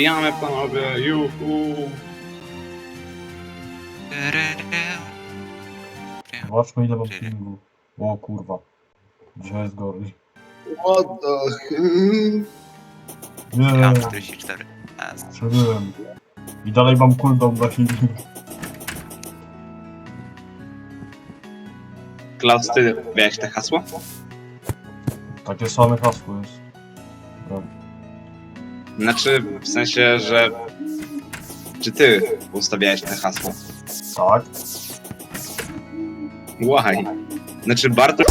wbijamy panowie, juhu. Zobaczmy ile mam pingu. O kurwa. Dzisiaj jest gorzej. What the? Nie, mam 44. A, przebyłem. I dalej mam cooldown na healing. Klaus, ty miałeś te hasło? Takie same hasło jest. Znaczy, w sensie, że... Czy ty ustawiałeś te hasło? Tak? Why? Znaczy, Bartosz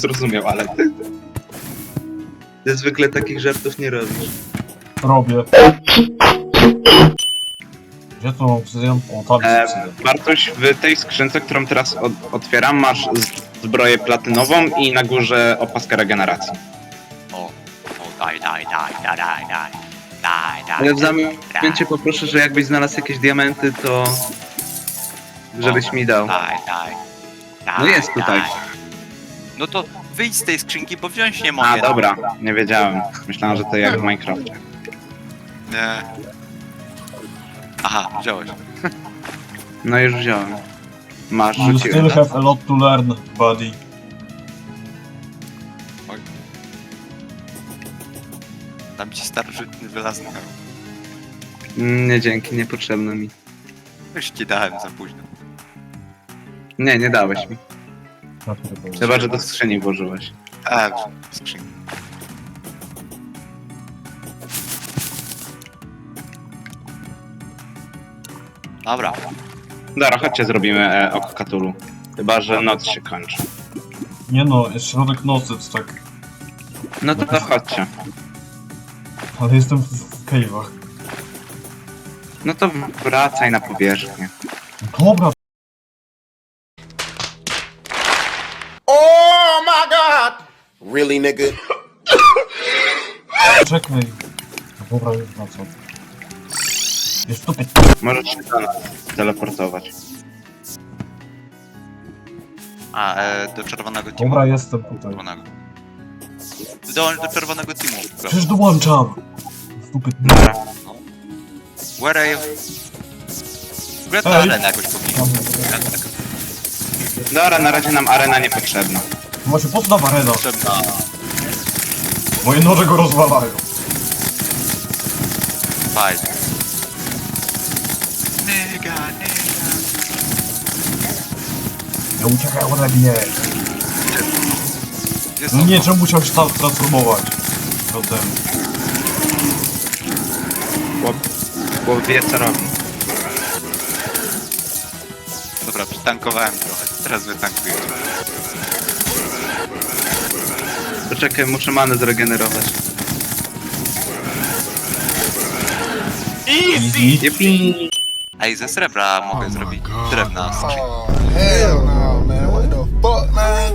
zrozumiał, ale ty... Ty zwykle takich żartów nie robisz. Robię. Gdzie tu mam obsydian? O, tam E, jest obsydian. Bartoś, w tej skrzynce, którą teraz od, otwieram, masz z- zbroję platynową i na górze opaskę regeneracji. o, o, daj, daj, daj, daj, daj, daj. Daj, daj. Ale w zamian cię poproszę, że jakbyś znalazł jakieś diamenty, to... żebyś mi dał. Daj, daj. daj No jest tutaj. daj. No to wyjdź z tej skrzynki, bo wziąć nie mogę. A, dobra, nie wiedziałem. Myślałem, że to jak w Minecrafcie. Nie. Aha, wziąłeś. No już wziąłem. Masz, You rzuciłem. still have a lot to learn, buddy. Dam ci starożytny wylazny. Mm, Nie, dzięki, niepotrzebne mi. Już ci dałem za późno. Nie, nie dałeś mi. Chyba, że do skrzyni włożyłeś. A, skrzynki. Dobra, Dobra, chodźcie zrobimy e, oko Katulu. Chyba, że noc się kończy. Nie no, jest środek nocy, to tak. No to, to chodźcie. Ale jestem w, cave'ach. No to wracaj na powierzchnię. Dobra, Oh my god! Really, nigga? czekaj. No Dobra, już wracam. Jest tu Możesz się do nas teleportować. a e, do czerwonego teamu. Dobra, jestem tutaj. Czerwonego. Dołącz do czerwonego teamu. Przecież dołączam! Stupid Dobra. Where are you? Gret Ej. arenę jakoś powinien. Dobra, na razie nam arena niepotrzebna. Właśnie po co nam arena? Potrzebna. Moje noże go rozwalają. Fajnie. Nigga, nigga. Ja uciekaj ode mnie. No nie, czemu musiał się tam transformować? Potem. Chłop, chłop wie co robi. Dobra, przytankowałem trochę. Teraz wytankuję. Poczekaj, muszę manę zregenerować. Easy. Jupi! Ej, ze srebra mogę zrobić drewna skrzynkę. Oh, hell no, man. What the fuck, man?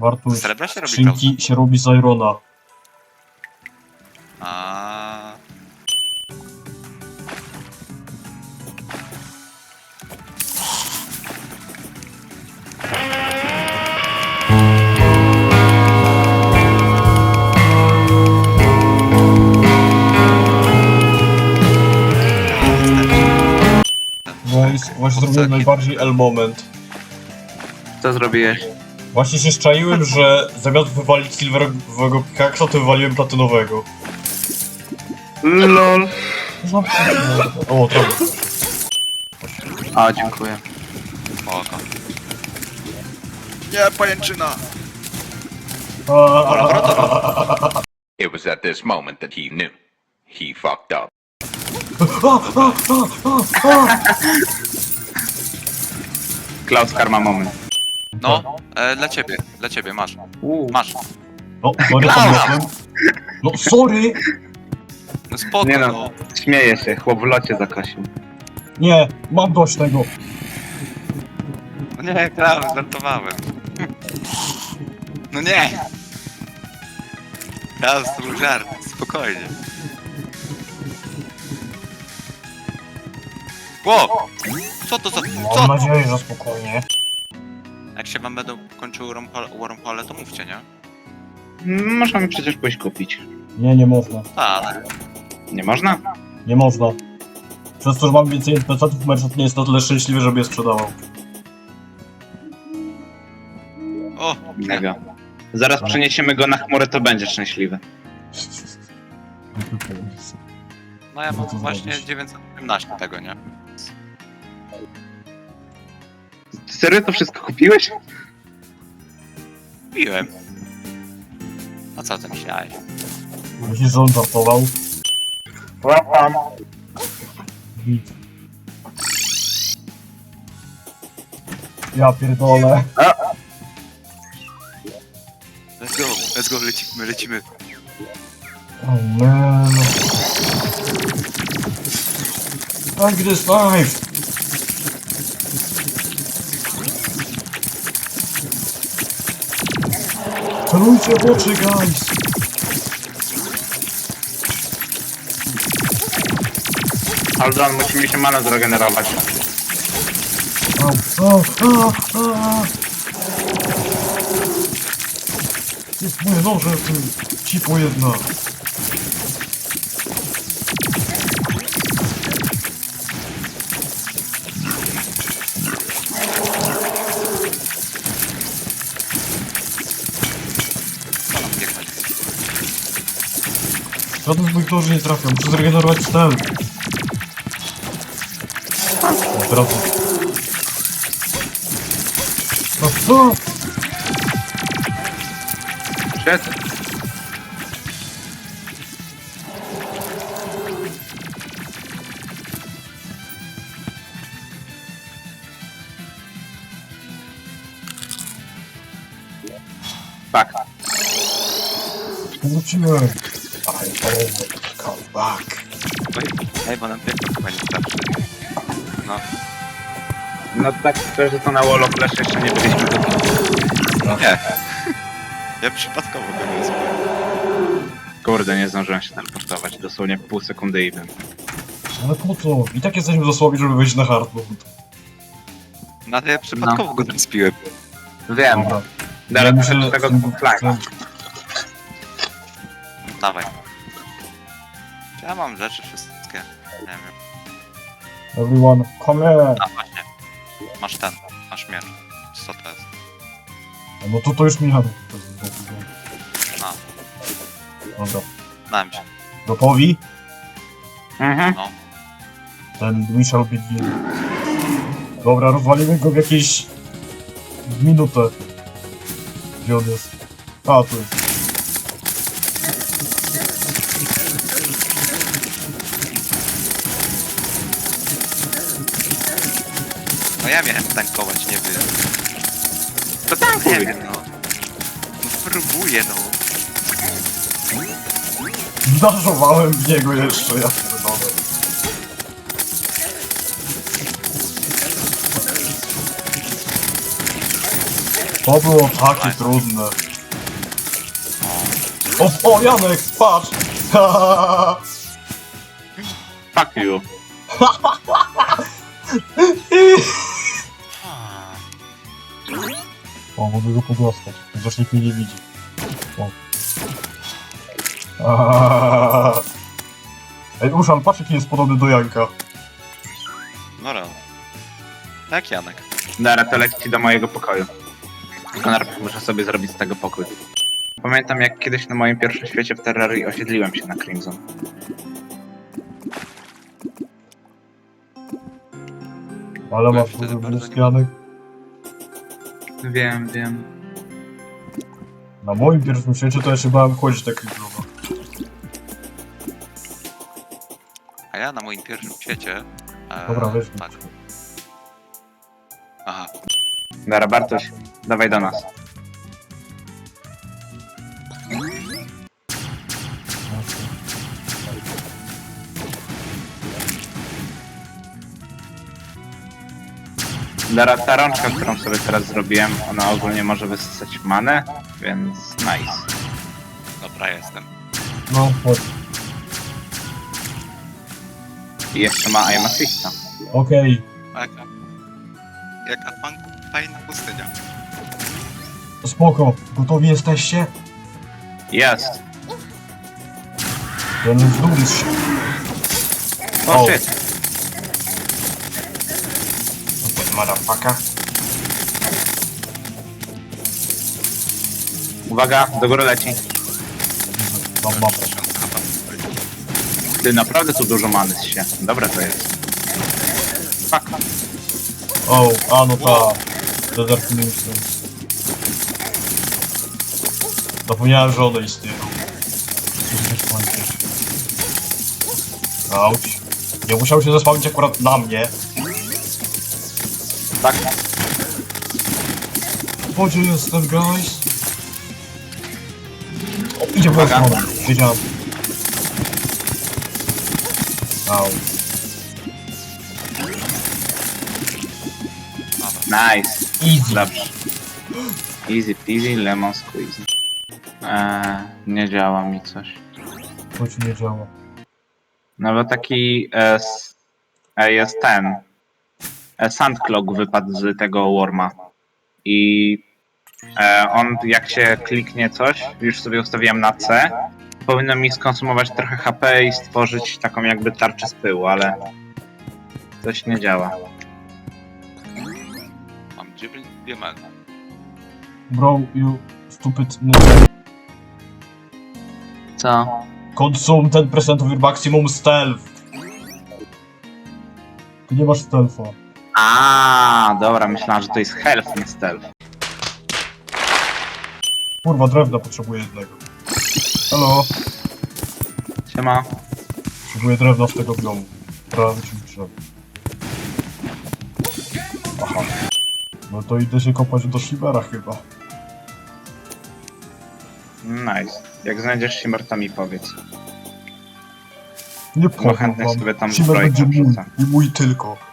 Bartuś, srebra się robi skrzynki się robi z Irona. No właśnie zrobiłem najbardziej L moment. Co zrobiłeś? Właśnie się szczaiłem, że zamiast wywalić silverowego pikaksa, to wywaliłem platynowego. LOL! O, to A, dziękuję. Oko. Nie, pajęczyna! It was at this moment that he knew. He fucked up. Klaus Karma moment. No, e, dla ciebie, dla ciebie, masz. Masz. No, sorry, podniosłem. No, sorry! No spoko, Nie no. no, śmieję się, chłop w locie zakosił. Nie, mam dość tego. No nie, Klaus, żartowałem. No nie! Klaus, to był żart, spokojnie. Ło! Co to za... Co? Mam nadzieję, że spokojnie. Jak się wam będą kończyły wormhole, wormhole to mówcie, nie? Możemy przecież pójść kupić. Nie, nie można. Tak, ale Nie można? Nie można. Przez to, że mam więcej NPC-ów, merchant nie jest na tyle szczęśliwy, żeby je sprzedawał. O, Mega. Zaraz przeniesiemy go na chmurę, to będzie szczęśliwy. no ja mam właśnie zrobisz. 917 tego, nie? Serio to wszystko kupiłeś? Piłem. A co ty myślałeś? Myślisz, że on żartował? Łapam. Ja pierdolę. Let's go, let's go, lecimy, lecimy. Oh man. Take this w oczy, guys! On, musimy się mana zregenerować. Au, au, au, au. Jest moje noże, ty cipo jedna. Żaden z moich noży nie trafia, muszę zregenerować stel. O, teraz... No co? Shit. Fuck. Wróciłem. Ej, bo nam piekło chyba nie starczy. No, No tak szczerze to na Wall of Flash jeszcze nie byliśmy gotowi. nie. Ja przypadkowo go nie zrobiłem. Kurde, nie zdążyłem się teleportować. Dosłownie pół sekundy i bym. Ale po co? I tak jesteśmy słabi, żeby wejść na hardmode. No ale ja przypadkowo go tam spiłem. Wiem. Dobra. Dalej muszę- muszę tego flaga. Dawaj. Ja mam rzeczy wszystkie. Nie wiem. Everyone, come here! A właśnie. Masz ten, masz miecz. Co to jest? No to to już mijamy. No, Dobra. dałem się. Gotowi? Mhm. No. Ten we shall begin. Dobra, rozwalimy go w jakieś... w minutę. Gdzie on jest? A, tu jest. No ja miałem tankować, nie wy. To tam Nie wiem, no. No próbuję, no. Zażowałem w niego jeszcze, ja pierdolę. To było takie trudne. O, o, Janek, patrz! Fuck you. O, mogę go pogłaskać. Chociaż nikt mnie nie widzi. O. Aaaa. Ej, Uszan, patrz jaki jest podobny do Janka. No rano. Jak Janek? Dara, to leci do mojego pokoju. Tylko najpierw muszę sobie zrobić z tego pokój. Pamiętam jak kiedyś na moim pierwszym świecie w Terrarii osiedliłem się na Crimson. Ale masz wtedy duży bardzo nie- Janek. Wiem, wiem. Na moim pierwszym świecie to ja się bałem chodzić tak kryptowo. A ja na moim pierwszym świecie... E, Dobra, weź Tak. Aha. Dara, Bartoś, dawaj do nas. Dara, ta rączka, którą sobie teraz zrobiłem, ona ogólnie może wysysać manę, więc nice. Dobra, jestem. No, chodź. I jeszcze ma I'm Assista. Okej. Jaka, jaka fan, fajna pustynia. Spoko. Gotowi jesteście? Jest. Do this shit. O, O. shit. Motherfucker. Uwaga, do góry leci. Mam mapę. Ty naprawdę tu dużo many się. Dobre to jest. Fuck. O, a no ta. Desert Mission. Zapomniałem, że w momencie. Auć. Nie musiał się zespawnić akurat na mnie. Tak. O, gdzie jestem, guys? O, idzie w Uwaga. stronę. Wiedziałem. Au. Nice. Easy. Dobrze. Easy peasy, lemon squeezy. Eee, nie działa mi coś. Ci nie działa. No bo taki e, s, e, jest ten. E, Sandclog wypadł z tego Worma. I e, on jak się kliknie coś, już sobie ustawiłem na C, powinno mi skonsumować trochę HP i stworzyć taką jakby tarczę z pyłu, ale coś nie działa. Mam 9 diamentów. Bro, you stupid. Co? Consume 10% of your maximum stealth. Ty nie masz stealtha. A, dobra, myślałem, że to jest health, nie stealth. Kurwa, drewna potrzebuję jednego. Halo, Siema. potrzebuję drewna z tego biomu. Prawie ci drzew. Aha. No to idę się kopać do Shivera chyba. Nice. Jak znajdziesz Shimmer, to mi powiedz. Nie chętnie powiem sobie tam wam. Shimmer zbrojkę będzie mój i mój tylko.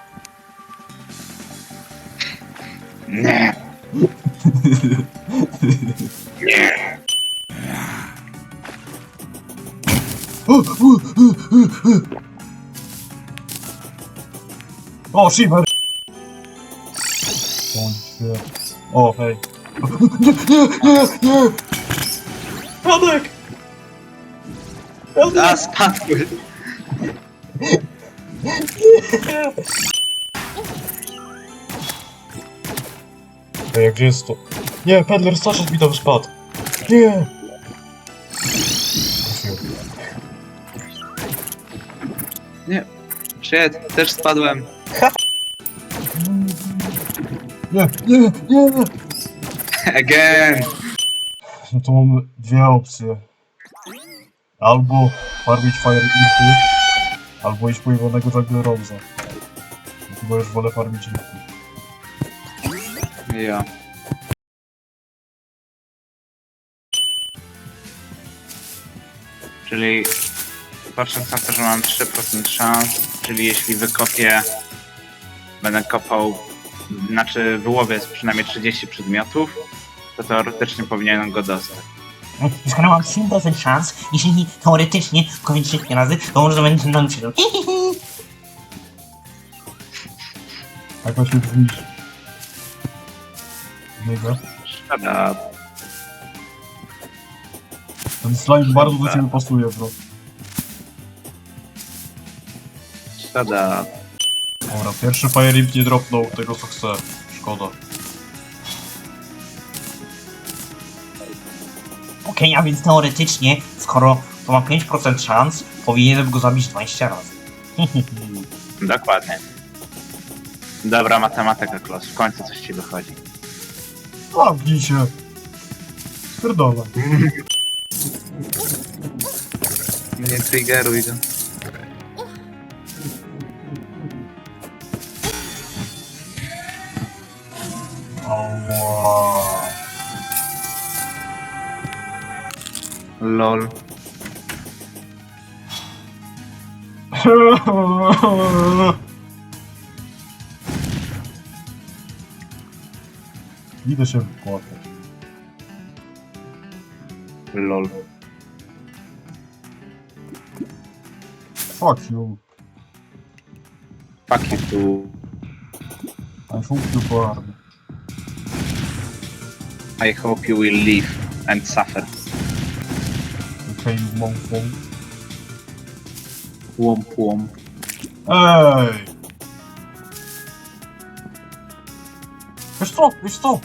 O, Shiver! O, nie. Hej. Nie, nie, nie, nie! Radek! A, spadły. Ej, gdzie jest to? Nie, Pedler, Staszek mi tam spadł. Nie! Nie. Shit, też spadłem. Nie, nie, nie! Again. No to mamy dwie opcje. Albo farmić Fire Impy, albo iść po Iwonego Jungle Rose'a. No Chyba już wolę farmić Impy. Ja. Czyli patrząc na to, że mam 3% szans, czyli jeśli wykopię, będę kopał, znaczy wyłowię przynajmniej 30 przedmiotów, to teoretycznie powinienem go dostać. Skoro mam 7% szans, jeśli teoretycznie kończy trzy razy, to może będzie nam. Jak to się brzmi? Niego. Up. Ten slime bardzo do ciebie pasuje, bro. Up. Dobra, pierwszy Fire Imp nie dropnął tego co chce. Szkoda. Okej, a więc teoretycznie, skoro to ma 5% szans, powinienem go zabić 20 razy. Dokładnie. Dobra matematyka, Klos. W końcu coś ci wychodzi. Zamknij się! Pierdolę. Nie triggeruj go. Ała. LOL. Idę się wypłakać. LOL. Fuck you. Fuck you too. I hope you burn. I hope you will live and suffer. Okay, you mongol. Łomp łomp. Ej! Wiesz co, wiesz co?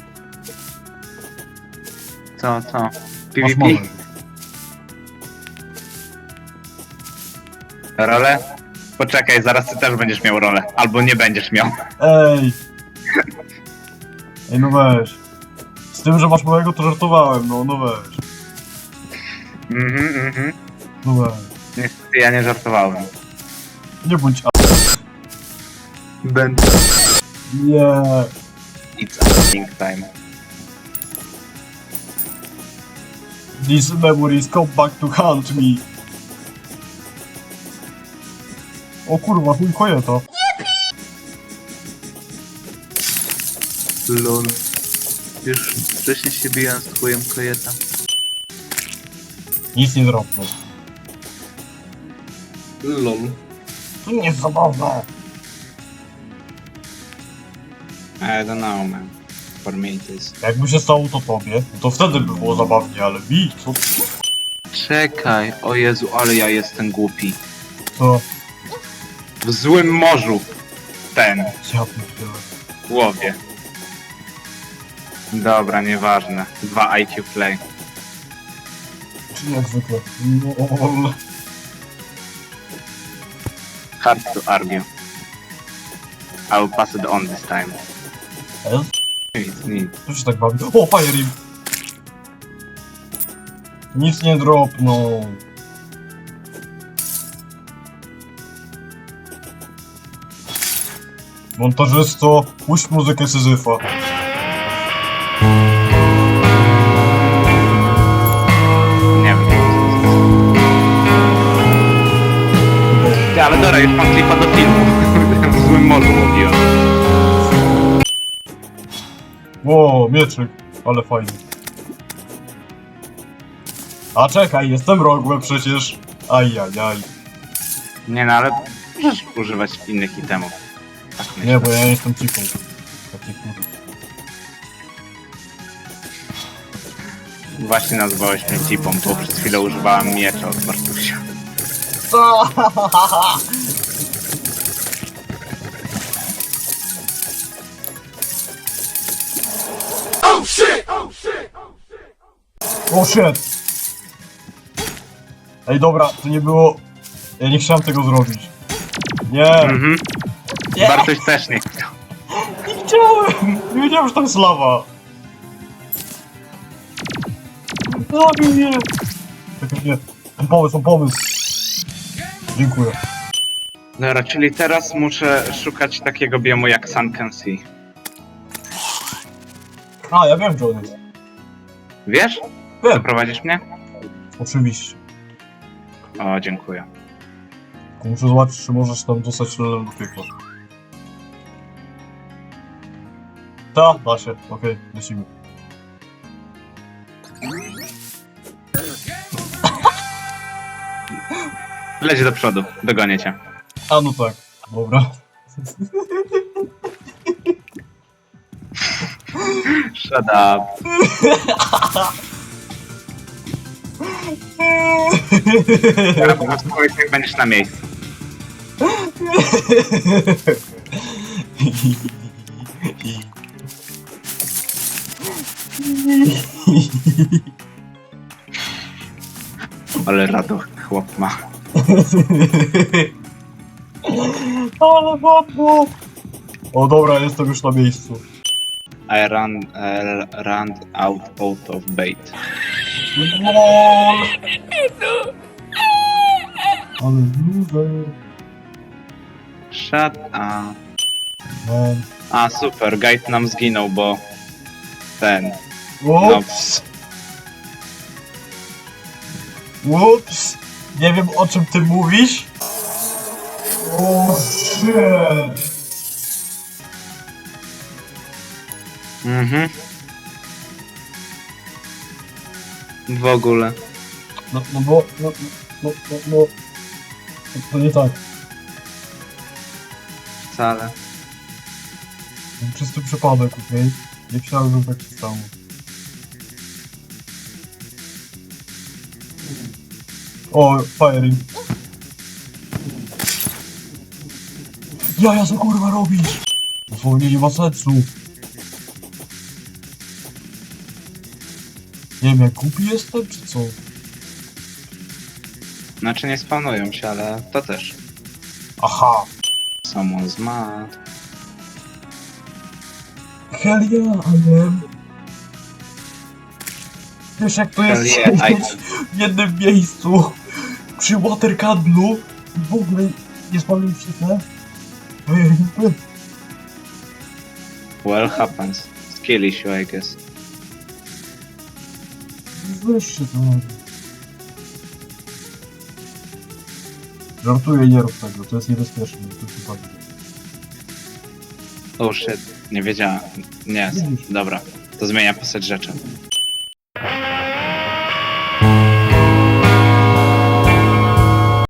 Co, co? Masz PvP? moment. Rolę? Poczekaj, zaraz ty też będziesz miał rolę. Albo nie będziesz miał. Ej! Ej, no weź. Z tym, że masz małego, to żartowałem, no, no weź. Mhm, mhm. No weź. Niestety ja nie żartowałem. Nie bądź a... Będę. Nie. It's a time. These memories come back to haunt me. O kurwa, chuj kojeta. Lol. Już wcześniej się biłem z twoją kojetą. Nic nie zrobił. Lol. To nie jest zabawne. I don't know, man. For me it is. Jakby się stało to tobie, to wtedy by było zabawnie, ale mi, co ty? Czekaj, o Jezu, ale ja jestem głupi. Co? W złym morzu. Ten, Ja pierdolę. łowie. Dobra, nieważne. Dwa IQ play. Czyli jak zwykle. No, Hard to argue. I will pass it on this time. ale Nic, nic. co się tak bawi? O, Fire Rim! Nic nie dropnął. Montażysto, puść muzykę Syzyfa. Filmu. w złym morzu mówiłem. Ło, mieczyk, ale fajny. A czekaj, jestem rogłem przecież. Ajajaj. Nie no, ale możesz używać innych itemów. Tak myślę. Nie, bo ja jestem cichą. Taki kurwa. Właśnie nazwałeś mnie cipą, bo przez chwilę używałem miecza od Bartusia. O shit! Ej dobra, to nie było... Ja nie chciałem tego zrobić. Nie, Mhm. Nie. Bartuś też nie chciał. nie chciałem! Nie wiedziałem, że to jest lawa. Zabij mnie! Tak nie. Mam pomysł, mam pomysł. Dziękuję. Dobra, czyli teraz muszę szukać takiego biomu jak Sunken Sea. A, ja wiem, gdzie on jest. Wiesz? Wiem. Zaprowadzisz mnie? Oczywiście. O, dziękuję. Tylko muszę zobaczyć, czy możesz tam dostać lelem do piekła. Ta, da się. Okej, lecimy. Leć do przodu, dogonię cię. A no tak, dobra. Shut up. Teraz po prostu powiedz, jak będziesz na miejscu. Ale radość chłop ma. Ale! O dobra, jestem już na miejscu. I run, uh, run out, out of bait. Ale loser. Shut up. Man. A, super, guide nam zginął, bo ten. No, Ups! Ups! Nie wiem o czym ty mówisz. O shit! Mhm. W ogóle. No, no bo, no, no, no, no, to, to nie tak. Wcale. Czysty przypadek, okej? Nie chciałbym, żeby tak się stało. O, firing. Ja, ja co kurwa robisz? Dosłownie nie ma sensu. Nie wiem, jak głupi jestem, czy co? Znaczy nie spawnują się, ale to też. Aha. Someone's mad. Hell yeah, I am. Wiesz jak to jest Hell yeah, I siedzieć w jednym miejscu przy watercandlu i w ogóle nie spalił się te? Ej, Well happens. Skill issue, I guess. To robi. Żartuję, nie rób tego, to jest niebezpieczne. To się. Oh shit, nie wiedziałem. Nie, dobra. To zmienia postać rzeczy.